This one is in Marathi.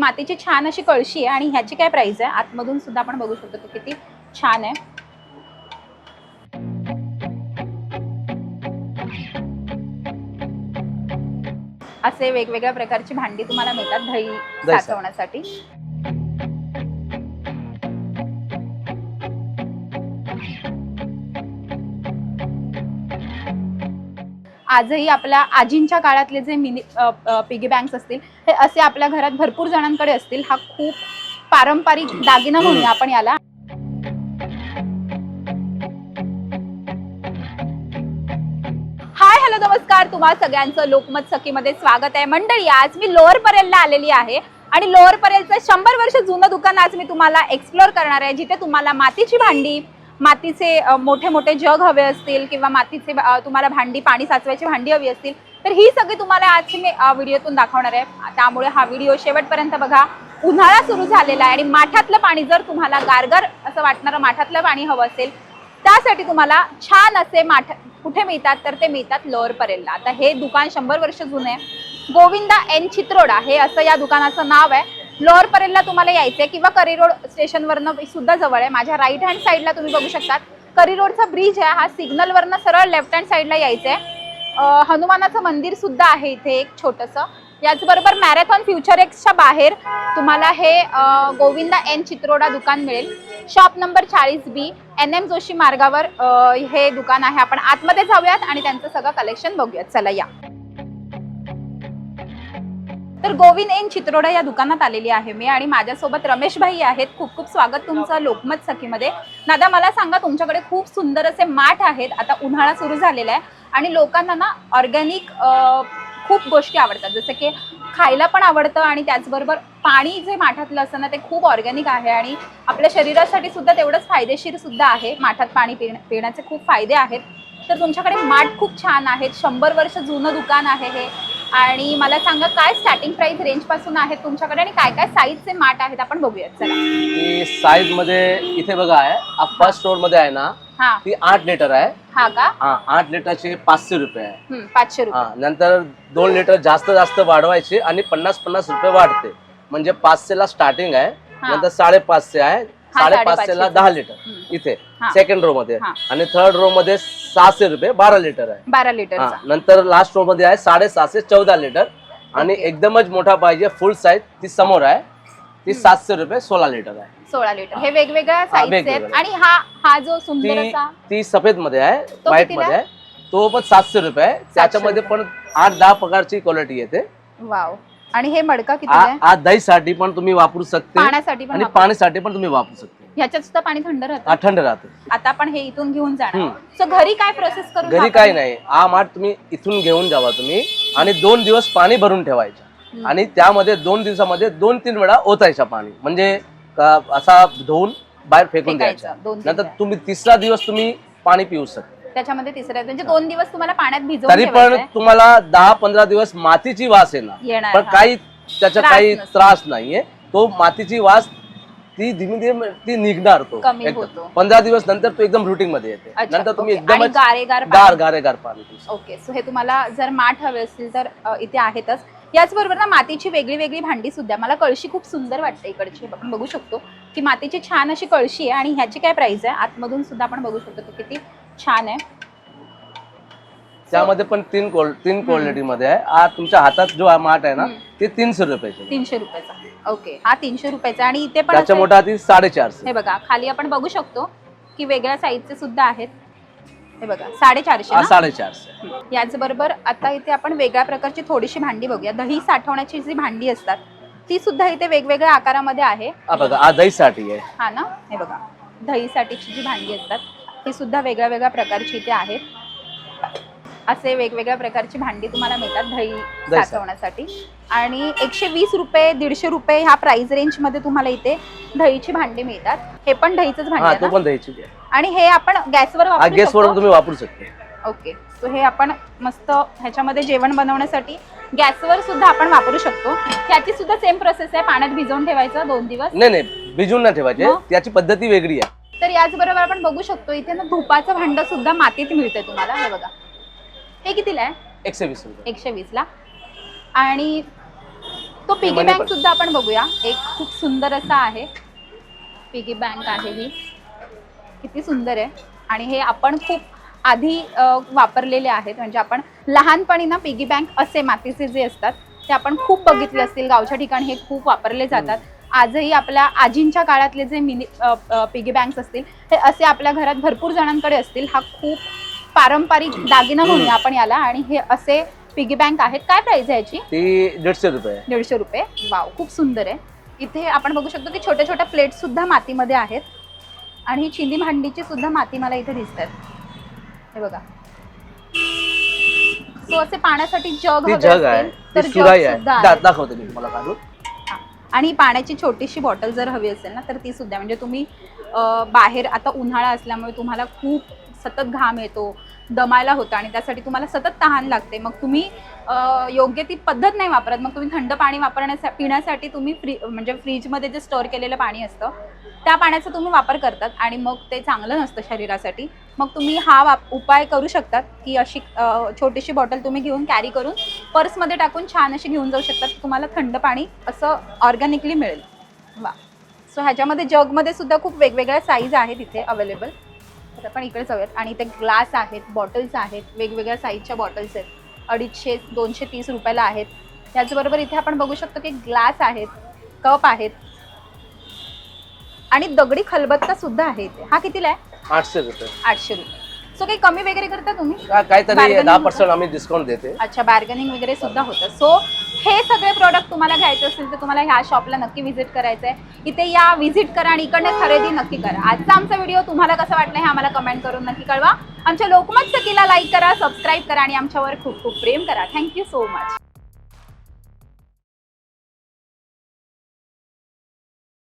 मातीची छान अशी कळशी आहे आणि ह्याची काय प्राइस आहे? आतमधून सुद्धा आपण बघू शकतो तो किती छान आहे. असे वेगवेगळ्या प्रकारची भांडी तुम्हाला मिळतात दही दही आजही आपल्या आजींच्या काळातले जे मिनी पिगी बँक्स असतील हे असे आपल्या घरात भरपूर जणांकडे असतील हा खूप पारंपरिक दागिना म्हणूया आपण याला. हाय हॅलो नमस्कार. तुम्हा सगळ्यांचं लोकमत सखीमध्ये स्वागत आहे. मंडळी आज मी लोअर परेलला आलेली आहे आणि लोअर परेलचं शंभर वर्ष जुनं दुकान आज मी तुम्हाला एक्सप्लोअर करणार आहे जिथे तुम्हाला मातीची भांडी मातीचे मोठे मोठे जग हवे असतील किंवा मातीचे तुम्हाला भांडी पाणी साचवायची भांडी हवी असतील तर ही सगळी तुम्हाला आज मी व्हिडिओतून दाखवणार आहे. त्यामुळे हा व्हिडिओ शेवटपर्यंत बघा. उन्हाळा सुरू झालेला आहे आणि माठातलं पाणी जर तुम्हाला गारगार असं वाटणारं माठातलं पाणी हवं असेल त्यासाठी तुम्हाला छान असे माठ कुठे मिळतात? तर ते मिळतात लोअर परेलला आता हे दुकान शंभर वर्ष जुने आहे. गोविंदा एन चित्रोडा हे असं या दुकानाचं नाव आहे. लोअर परेलला तुम्हाला यायचंय किंवा करी रोड स्टेशनवरनं सुद्धा जवळ आहे. माझ्या राईट हँड साईडला तुम्ही बघू शकतात. करी रोडचा ब्रिज आहे हा. सिग्नलवरनं सरळ लेफ्ट हँड साईडला यायचंय. आहे हनुमानाचं मंदिर सुद्धा आहे इथे एक छोटंसं. याचबरोबर मॅरेथॉन फ्युचर एक्सच्या बाहेर तुम्हाला हे गोविंदा एन चित्रोडा दुकान मिळेल. शॉप नंबर चाळीस बी एन एम जोशी मार्गावर हे दुकान आहे. आपण आतमध्ये जाऊयात आणि त्यांचं सगळं कलेक्शन बघूयात. चला या. तर गोविंद एन चित्रोडा या दुकानात आलेली आहे मी आणि माझ्यासोबत रमेश भाई आहेत. खूप खूप स्वागत तुमचं लोकमत सखीमध्ये. दादा मला सांगा तुमच्याकडे खूप सुंदर असे माठ आहेत. आता उन्हाळा सुरू झालेला आहे आणि लोकांना ना ऑर्गॅनिक खूप गोष्टी आवडतात. जसं की खायला पण आवडतं आणि त्याचबरोबर पाणी जे माठातलं असतं ना ते खूप ऑर्गॅनिक आहे आणि आपल्या शरीरासाठी सुद्धा तेवढंच फायदेशीर सुद्धा आहे. माठात पाणी पिण पिण्याचे खूप फायदे आहेत. तर तुमच्याकडे माठ खूप छान आहेत. शंभर वर्ष जुनं दुकान आहे हे. आणि मला सांगा काय स्टार्टिंग प्राइस रेंजपासून आहेत तुमच्याकडे आणि काय काय साईजचे माठ आहेत? आपण बघूयात चला. ती साईजमध्ये इथे बघा आहे अप्पा स्टोरमध्ये आहे ना हा. ती आठ लिटर आहे. हा का? हा आठ लिटरचे पाचशे रुपये आहे. हम्म, पाचशे रुपये. हा नंतर दोन लिटर जास्त जास्त वाढवायचे आणि पन्नास पन्नास रुपये वाढते. म्हणजे पाचशे ला स्टार्टिंग आहे हा. नंतर साडेपाचशे आहे साडेपाचशे ला. दहा लिटर. इथे. सेकंड रो मध्ये. आणि थर्ड रो मध्ये सहाशे रुपये बारा लिटर आहे. बारा लिटरचा. नंतर लास्ट रो मध्ये आहे साडेसहाशे चौदा लिटर. आणि. एकदमच मोठा पाहिजे फुल साईज ती समोर आहे. ती सातशे रुपये सोळा लिटर आहे. सोळा लिटर. हे वेगवेगळ्या साईज आहेत. आणि हा हा जो सुंदर ती सफेदमध्ये आहे व्हाईटमध्ये आहे. तो पण सातशे रुपये आहे. त्याच्यामध्ये पण आठ दहा प्रकारची क्वालिटी येते. वाव आणि हे मडका किती आ- आहे? आ दहीसाठी पण तुम्ही वापरू शकते. पाण्यासाठी पण आणि पाण्यासाठी पण तुम्ही वापरू शकते. ह्याच्यात सुद्धा पाणी थंड हा, राहतं थंड राहते. आता आपण हे इथून घेऊन जाणार हम्म. सो घरी काय प्रोसेस करून घरी काही नाही. हा माठ तुम्ही इथून घेऊन जावा तुम्ही. आणि दोन दिवस पाणी भरून ठेवायचं. आणि त्यामध्ये दोन दिवसामध्ये दोन तीन वेळा ओतायचं पाणी. म्हणजे का- असा धुवून बाहेर फेकून फेकायचं, द्यायचा. दोन तीन नंतर वेळा. तुम्ही तिसरा दिवस तुम्ही पाणी पिऊ शकता. त्याच्यामध्ये तिसऱ्या म्हणजे दोन दिवस तुम्हाला पाण्यात भिजवून तरी पण ठेवायचंय. तुम्हाला दहा पंधरा दिवस मातीची वास येणार येणार पण हा. काही त्याचा त्रास काही नसतो. त्रास नाहीये तो मातीची वास ती धीमे धीमे ती निघणार तो कमी एकदम. होतो. पंधरा दिवस नंतर तो एकदम रुटीन मध्ये येते अच्छा, नंतर तुम्ही ओके. आणि एकदम गारेगार गार. गारेगार पाणी. ओके सो हे तुम्हाला जर माठ हवे असतील तर अ, इथे आहेतच याचबरोबर ना मातीची वेगळी वेगळी भांडी सुद्धा मला कळशी खूप सुंदर वाटते इकडची आपण बघू शकतो की मातीची छान अशी कळशी आहे आणि ह्याची काय प्राइस आहे आतमधून सुद्धा आपण बघू शकतो किती छान आहे. त्यामध्ये पण तीन क्वाल- तीन क्वालिटी मध्ये आहे. हा तुमच्या हातात जो हा माठ आहे ना. ते तीनशे रुपयाचे. तीनशे रुपयाचा. ओके हा तीनशे रुपयाचा आणि इथे पण त्याच्या असं- मोठा साडेचारशे. हे बघा खाली आपण बघू शकतो की वेगळ्या साईजचे सुद्धा आहेत. हे बघा साडेचारशे हा ना? साडेचारशे. याचबरोबर आता इथे आपण वेगळ्या प्रकारची थोडीशी भांडी बघूया. दही साठवण्याची जी भांडी असतात ती सुद्धा इथे वेगवेगळ्या आकारामध्ये आहे. हा बघा हा दहीसाठी आहे. हा ना? हे बघा दहीसाठीची जी भांडी असतात ती सुद्धा वेगळ्या वेगळ्या प्रकारची इथे आहेत. असे वेगवेगळ्या प्रकारची भांडी तुम्हाला मिळतात दही साठवण्यासाठी. आणि एकशे वीस रुपये दीडशे रुपये ह्या प्राइस रेंजमध्ये तुम्हाला इथे दहीची भांडी मिळतात. हे पण भांडी हा ना? दहीची आहे. आणि हे आपण गॅसवर हा गॅसवर? तुम्ही वापरू शकते. ओके. सो हे आपण मस्त ह्याच्यामध्ये जेवण बनवण्यासाठी गॅसवर सुद्धा आपण वापरू शकतो. ह्याची सुद्धा सेम प्रोसेस आहे. पाण्यात भिजवून ठेवायचं दोन दिवस. नाही नाही भिजून नाही ठेवायचे? त्याची पद्धती वेगळी आहे. तर याचबरोबर आपण बघू शकतो इथे ना धुपाचं भांड सुद्धा मातीत मिळतंय तुम्हाला. हे बघा. हे कितीला आहे? एकशे वीस एकशे वीसला आणि तो पिगी बँक सुद्धा आपण बघूया. एक खूप सुंदर असा आहे. पिगी बँक आहे ही. किती सुंदर आहे. आणि हे आपण खूप आधी वापरलेले आहेत. म्हणजे आपण लहानपणी ना पिगी बँक असे मातीचे जे असतात ते आपण खूप बघितले असतील. गावच्या ठिकाणी हे खूप वापरले जातात. आजही आपल्या आजींच्या काळातले जे मिनी पिगी बँक्स असतील हे असे आपल्या घरात भरपूर जणांकडे असतील हा खूप पारंपरिक दागिना म्हणूया आपण याला आणि हे असे पिगी बँक आहेत. काय प्राइस आहे याची? ती दीडशे रुपये. आहे. दीडशे रुपये. वाव खूप सुंदर आहे. इथे आपण बघू शकतो की छोट्या छोट्या प्लेट सुद्धा मातीमध्ये आहेत. आणि ही चिंदी भांडीची सुद्धा माती मला इथे दिसत हे बघा. सो असे पाण्यासाठी जग हवे जग आहे. तर जग आहे. सुद्धा आहेत. दाखवते मी तुम्हाला काढून. आणि पाण्याची छोटीशी बॉटल जर हवी असेल ना तर ती सुद्धा. म्हणजे तुम्ही बाहेर आता उन्हाळा असल्यामुळे तुम्हाला खूप सतत घाम येतो दमायला होतं आणि त्यासाठी तुम्हाला सतत तहान लागते. मग तुम्ही योग्य ती पद्धत नाही वापरत. मग तुम्ही थंड पाणी वापरण्यासाठी पिण्यासाठी तुम्ही फ्री म्हणजे फ्रीजमध्ये जे स्टोअर केलेलं पाणी असतं त्या पाण्याचा तुम्ही वापर करतात आणि मग ते चांगलं नसतं शरीरासाठी. मग तुम्ही हा वाप उपाय करू शकतात की अशी छोटीशी बॉटल तुम्ही घेऊन कॅरी करून पर्समध्ये टाकून छान अशी घेऊन जाऊ शकतात तुम्हाला थंड पाणी असं ऑर्गॅनिकली मिळेल. वा. सो ह्याच्यामध्ये जगमध्ये सुद्धा खूप वेगवेगळ्या साईज आहेत इथे अवेलेबल तर आपण इकडे जाऊयात. आणि इथे ग्लास आहेत बॉटल्स आहेत वेगवेगळ्या साईजच्या बॉटल्स आहेत. अडीचशे दोनशे तीस रुपयाला आहेत. त्याचबरोबर इथे आपण बघू शकतो की ग्लास आहेत कप आहेत. आणि दगडी खलबत्ता सुद्धा आहे इथे. हा कितीला आहे? आठशे रुपये. आठशे रुपये. सो काही कमी वगैरे करता तुम्ही? का- काहीतरी Bargaining दहा? पर्सेंट आम्ही डिस्काउंट देते. अच्छा बार्गनिंग वगैरे सुद्धा होतं. सो हे सगळे प्रोडक्ट तुम्हाला घ्यायचे असतील तर तुम्हाला ह्या शॉपला नक्की व्हिजिट करायचं आहे इथे या व्हिजिट करा आणि इकडनं खरेदी नक्की करा. आजचा आमचा व्हिडिओ तुम्हाला कसा वाटला हे आम्हाला कमेंट करून नक्की कळवा. आमच्या लोकमत सखीला लाईक करा सबस्क्राईब करा आणि आमच्यावर खूप खूप प्रेम करा. Thank you so much